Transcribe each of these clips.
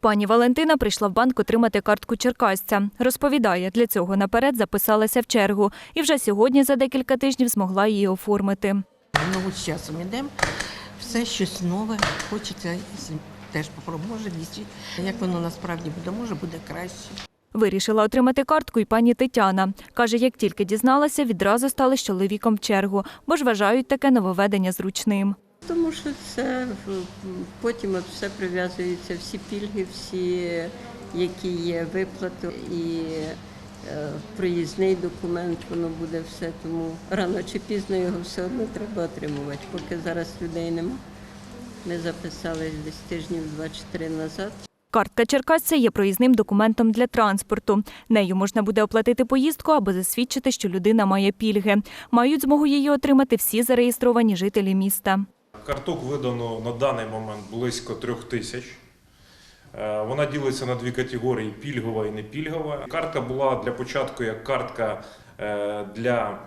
Пані Валентина прийшла в банк отримати картку черкасця. Розповідає, для цього наперед записалася в чергу і вже сьогодні за декілька тижнів змогла її оформити. Ну, з часом йдемо, все щось нове, хочеться теж попробувати, дійсно, як воно насправді буде, може буде краще. Вирішила отримати картку і пані Тетяна. Каже, як тільки дізналася, відразу стали з чоловіком в чергу, бо ж вважають таке нововведення зручним. Тому що це потім от все прив'язується, всі пільги, всі, які є виплати і е, проїзний документ, воно буде все. Тому рано чи пізно його все одно треба отримувати. Поки зараз людей нема. Ми записались десь тижнів 2-4 назад. Картка черкасця є проїзним документом для транспорту. Нею можна буде оплатити поїздку або засвідчити, що людина має пільги. Мають змогу її отримати всі зареєстровані жителі міста. Карток видано на даний момент близько трьох тисяч. Е, Вона ділиться на дві категорії: пільгова і непільгова. Картка була для початку як картка е, для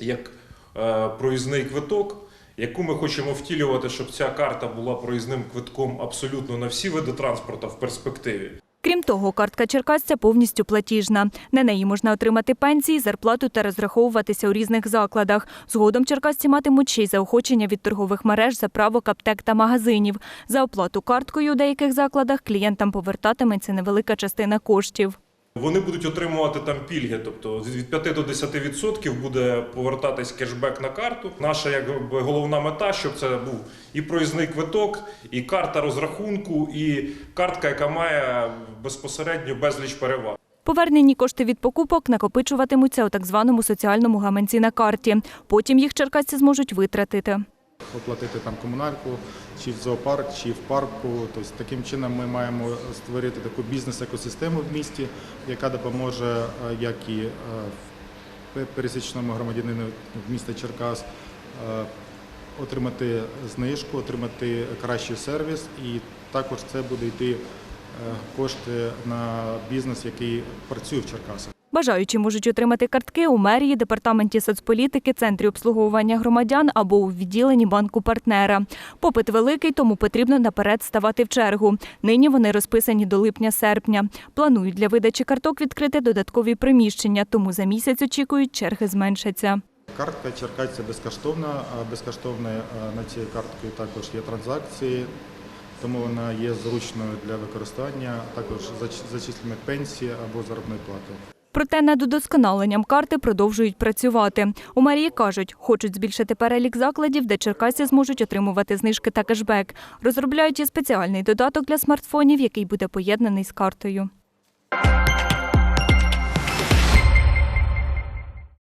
як е, проїзний квиток, яку ми хочемо втілювати, щоб ця карта була проїзним квитком абсолютно на всі види транспорту в перспективі. Крім того, картка черкасця повністю платіжна. На неї можна отримати пенсії, зарплату та розраховуватися у різних закладах. Згодом черкасці матимуть ще й заохочення від торгових мереж, заправок, аптек та магазинів. За оплату карткою у деяких закладах клієнтам повертатиметься невелика частина коштів. Вони будуть отримувати там пільги, тобто від 5 до 10% буде повертатись кешбек на карту. Наша якби головна мета, щоб це був і проїзний квиток, і карта розрахунку, і картка, яка має безпосередньо безліч переваг. Повернені кошти від покупок накопичуватимуться у так званому соціальному гаманці на карті. Потім їх черкасці зможуть витратити. Оплатити там комунальку, чи в зоопарк, чи в парку. Тобто таким чином ми маємо створити таку бізнес-екосистему в місті, яка допоможе е, як і е, пересічному громадянину міста Черкас е, отримати знижку, отримати кращий сервіс, і також це буде йти кошти на бізнес, який працює в Черкасах. Бажаючі можуть отримати картки у мерії, департаменті соцполітики, центрі обслуговування громадян або у відділенні банку партнера. Попит великий, тому потрібно наперед ставати в чергу. Нині вони розписані до липня-серпня. Планують для видачі карток відкрити додаткові приміщення, тому за місяць очікують, черги зменшаться. Картка Черкасця безкоштовна, а безкоштовна е, на цій картці також є транзакції, тому вона є зручною для використання, також зач- зачислення пенсії або заробної плати. Проте над удосконаленням карти продовжують працювати. У мерії кажуть, хочуть збільшити перелік закладів, де черкасці зможуть отримувати знижки та кешбек. Розробляють і спеціальний додаток для смартфонів, який буде поєднаний з картою.